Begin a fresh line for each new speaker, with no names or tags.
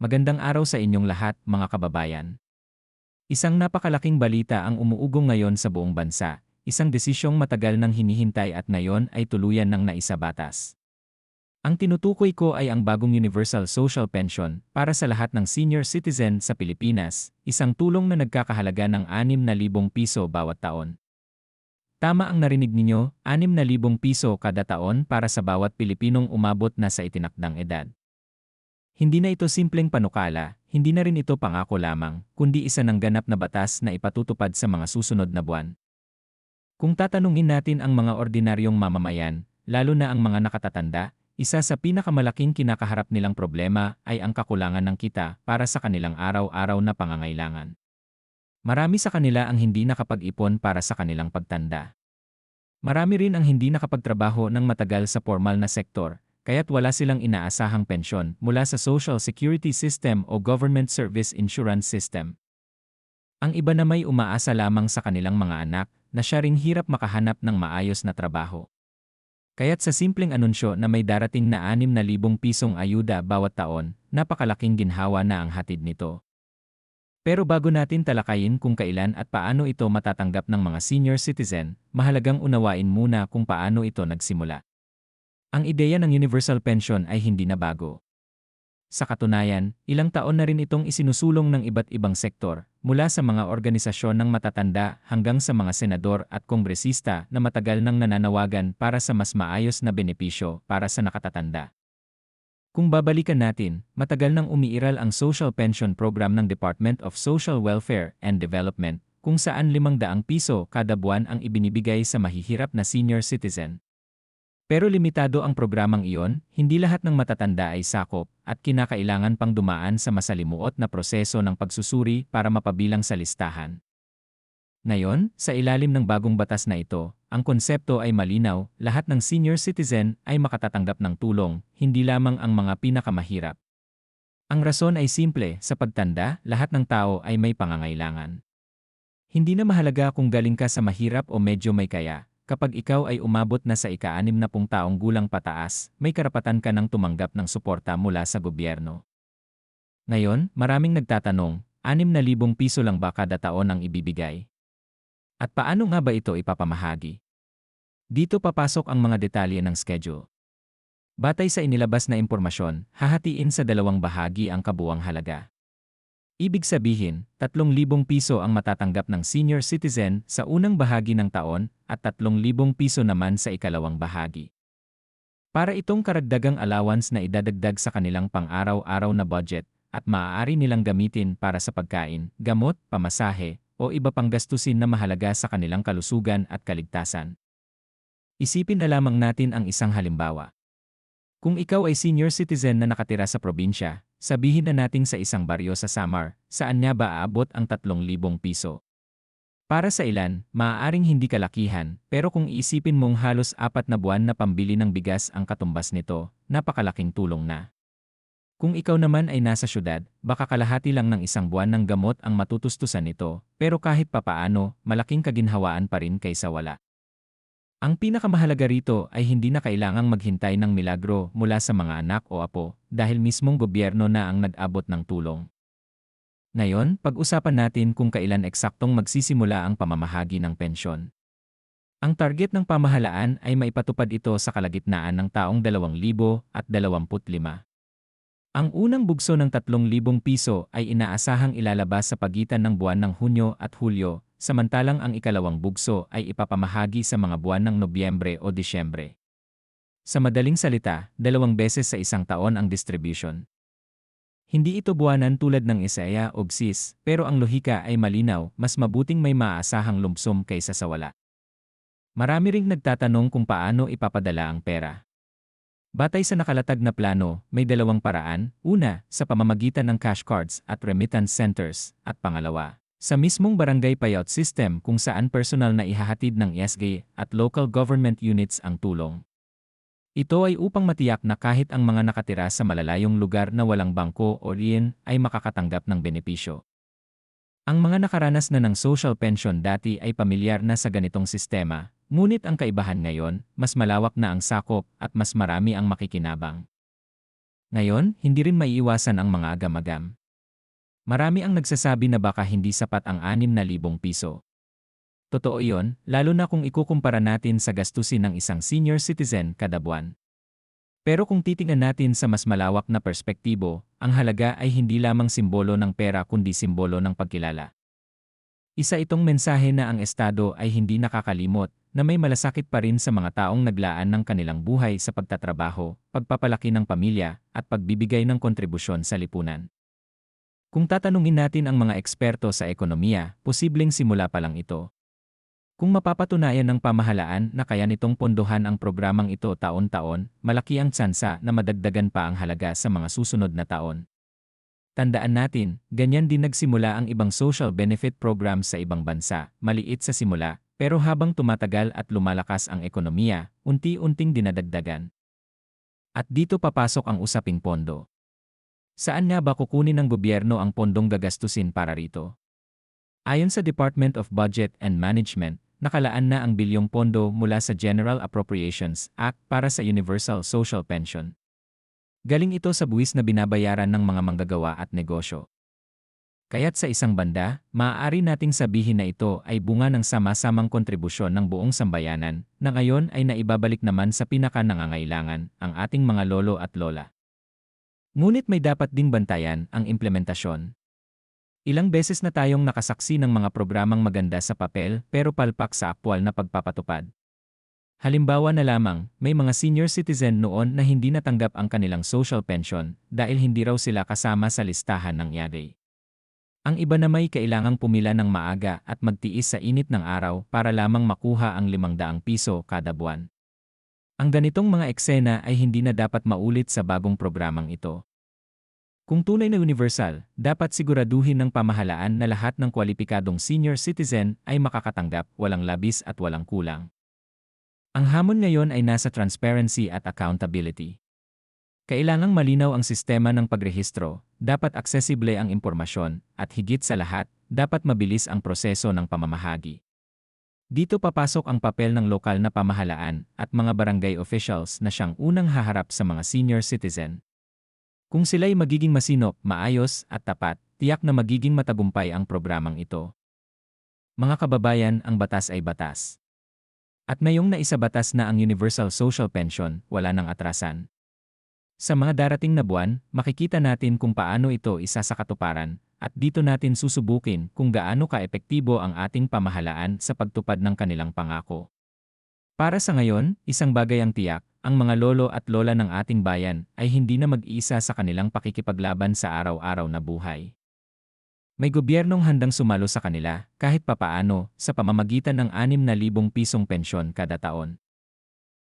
Magandang araw sa inyong lahat, mga kababayan. Isang napakalaking balita ang umuugong ngayon sa buong bansa, isang desisyong matagal nang hinihintay at ngayon ay tuluyan ng naisabatas. Ang tinutukoy ko ay ang bagong Universal Social Pension para sa lahat ng senior citizen sa Pilipinas, isang tulong na nagkakahalaga ng 6,000 piso bawat taon. Tama ang narinig ninyo, 6,000 piso kada taon para sa bawat Pilipinong umabot na sa itinakdang edad. Hindi na ito simpleng panukala, hindi na rin ito pangako lamang, kundi isa ng ganap na batas na ipatutupad sa mga susunod na buwan. Kung tatanungin natin ang mga ordinaryong mamamayan, lalo na ang mga nakatatanda, isa sa pinakamalaking kinakaharap nilang problema ay ang kakulangan ng kita para sa kanilang araw-araw na pangangailangan. Marami sa kanila ang hindi nakapag-ipon para sa kanilang pagtanda. Marami rin ang hindi nakapagtrabaho ng matagal sa formal na sektor, kaya't wala silang inaasahang pensyon mula sa Social Security System o Government Service Insurance System. Ang iba na may umaasa lamang sa kanilang mga anak na siya ring hirap makahanap ng maayos na trabaho. Kaya't sa simpleng anunsyo na may darating na 6,000 pisong ayuda bawat taon, napakalaking ginhawa na ang hatid nito. Pero bago natin talakayin kung kailan at paano ito matatanggap ng mga senior citizen, mahalagang unawain muna kung paano ito nagsimula. Ang ideya ng universal pension ay hindi na bago. Sa katunayan, ilang taon na rin itong isinusulong ng iba't ibang sektor, mula sa mga organisasyon ng matatanda hanggang sa mga senador at kongresista na matagal nang nananawagan para sa mas maayos na benepisyo para sa nakatatanda. Kung babalikan natin, matagal nang umiiral ang social pension program ng Department of Social Welfare and Development, kung saan 500 piso kada buwan ang ibinibigay sa mahihirap na senior citizen. Pero limitado ang programang iyon, hindi lahat ng matatanda ay sakop, at kinakailangan pang dumaan sa masalimuot na proseso ng pagsusuri para mapabilang sa listahan. Ngayon, sa ilalim ng bagong batas na ito, ang konsepto ay malinaw, lahat ng senior citizen ay makatatanggap ng tulong, hindi lamang ang mga pinakamahirap. Ang rason ay simple, sa pagtanda, lahat ng tao ay may pangangailangan. Hindi na mahalaga kung galing ka sa mahirap o medyo may kaya, Kapag ikaw ay umabot na sa ika-anim na pung taong gulang pataas, may karapatan ka ng tumanggap ng suporta mula sa gobyerno. Ngayon, maraming nagtatanong, 6,000 piso lang ba kada taon ang ibibigay? At paano nga ba ito ipapamahagi? Dito papasok ang mga detalye ng schedule. Batay sa inilabas na impormasyon, hahatiin sa dalawang bahagi ang kabuwang halaga. Ibig sabihin, 3,000 piso ang matatanggap ng senior citizen sa unang bahagi ng taon at 3,000 piso naman sa ikalawang bahagi. Para itong karagdagang allowance na idadagdag sa kanilang pang-araw-araw na budget at maaari nilang gamitin para sa pagkain, gamot, pamasahe, o iba pang gastusin na mahalaga sa kanilang kalusugan at kaligtasan. Isipin na lamang natin ang isang halimbawa. Kung ikaw ay senior citizen na nakatira sa probinsya, Sabihin na nating sa isang baryo sa Samar, saan niya ba aabot ang 3,000 piso? Para sa ilan, maaaring hindi kalakihan, pero kung iisipin mong halos apat na buwan na pambili ng bigas ang katumbas nito, napakalaking tulong na. Kung ikaw naman ay nasa syudad, baka kalahati lang ng isang buwan ng gamot ang matutustusan nito, pero kahit papaano, malaking kaginhawaan pa rin kaysa wala. Ang pinakamahalaga rito ay hindi na kailangang maghintay ng milagro mula sa mga anak o apo dahil mismong gobyerno na ang nag-abot ng tulong. Ngayon, pag-usapan natin kung kailan eksaktong magsisimula ang pamamahagi ng pensyon. Ang target ng pamahalaan ay maipatupad ito sa kalagitnaan ng taong 2025. Ang unang bugso ng 3,000 piso ay inaasahang ilalabas sa pagitan ng buwan ng Hunyo at Hulyo samantalang ang ikalawang bugso ay ipapamahagi sa mga buwan ng Nobyembre o Disyembre. Sa madaling salita, dalawang beses sa isang taon ang distribution. Hindi ito buwanan tulad ng Isaiah o GSIS, pero ang lohika ay malinaw, mas mabuting may maaasahang lumpsum kaysa sa wala. Marami ring nagtatanong kung paano ipapadala ang pera. Batay sa nakalatag na plano, may dalawang paraan, una, sa pamamagitan ng cash cards at remittance centers, at pangalawa, sa mismong barangay payout system kung saan personal na ihahatid ng ESG at local government units ang tulong. Ito ay upang matiyak na kahit ang mga nakatira sa malalayong lugar na walang bangko o riyan ay makakatanggap ng benepisyo. Ang mga nakaranas na ng social pension dati ay pamilyar na sa ganitong sistema, ngunit ang kaibahan ngayon, mas malawak na ang sakop at mas marami ang makikinabang. Ngayon, hindi rin maiiwasan ang mga agam-agam. Marami ang nagsasabi na baka hindi sapat ang 6,000 piso. Totoo iyon, lalo na kung ikukumpara natin sa gastusin ng isang senior citizen kada buwan. Pero kung titingnan natin sa mas malawak na perspektibo, ang halaga ay hindi lamang simbolo ng pera kundi simbolo ng pagkilala. Isa itong mensahe na ang Estado ay hindi nakakalimot na may malasakit pa rin sa mga taong naglaan ng kanilang buhay sa pagtatrabaho, pagpapalaki ng pamilya, at pagbibigay ng kontribusyon sa lipunan. Kung tatanungin natin ang mga eksperto sa ekonomiya, posibleng simula pa lang ito. Kung mapapatunayan ng pamahalaan na kaya nitong pondohan ang programang ito taon-taon, malaki ang tsansa na madagdagan pa ang halaga sa mga susunod na taon. Tandaan natin, ganyan din nagsimula ang ibang social benefit programs sa ibang bansa, maliit sa simula, pero habang tumatagal at lumalakas ang ekonomiya, unti-unting dinadagdagan. At dito papasok ang usaping pondo. Saan nga ba kukunin ng gobyerno ang pondong gagastusin para rito? Ayon sa Department of Budget and Management, nakalaan na ang bilyong pondo mula sa General Appropriations Act para sa Universal Social Pension. Galing ito sa buwis na binabayaran ng mga manggagawa at negosyo. Kaya't sa isang banda, maaari nating sabihin na ito ay bunga ng sama-samang kontribusyon ng buong sambayanan na ngayon ay naibabalik naman sa pinaka-nangangailangan, ang ating mga lolo at lola. Ngunit may dapat ding bantayan ang implementasyon. Ilang beses na tayong nakasaksi ng mga programang maganda sa papel pero palpak sa aktwal na pagpapatupad. Halimbawa na lamang, may mga senior citizen noon na hindi natanggap ang kanilang social pension dahil hindi raw sila kasama sa listahan ng YADE. Ang iba na may kailangang pumila ng maaga at magtiis sa init ng araw para lamang makuha ang 500 piso kada buwan. Ang ganitong mga eksena ay hindi na dapat maulit sa bagong programang ito. Kung tunay na universal, dapat siguraduhin ng pamahalaan na lahat ng kwalipikadong senior citizen ay makakatanggap walang labis at walang kulang. Ang hamon ngayon ay nasa transparency at accountability. Kailangang malinaw ang sistema ng pagrehistro, dapat aksesible ang impormasyon, at higit sa lahat, dapat mabilis ang proseso ng pamamahagi. Dito papasok ang papel ng lokal na pamahalaan at mga barangay officials na siyang unang haharap sa mga senior citizen. Kung sila'y magiging masinop, maayos at tapat, tiyak na magiging matagumpay ang programang ito. Mga kababayan, ang batas ay batas. At ngayong naisabatas na ang Universal Social Pension, wala nang atrasan. Sa mga darating na buwan, makikita natin kung paano ito isa sa katuparan at dito natin susubukin kung gaano kaepektibo ang ating pamahalaan sa pagtupad ng kanilang pangako. Para sa ngayon, isang bagay ang tiyak, ang mga lolo at lola ng ating bayan ay hindi na mag-iisa sa kanilang pakikipaglaban sa araw-araw na buhay. May gobyernong handang sumalo sa kanila kahit papaano sa pamamagitan ng 6,000 pisong pensyon kada taon.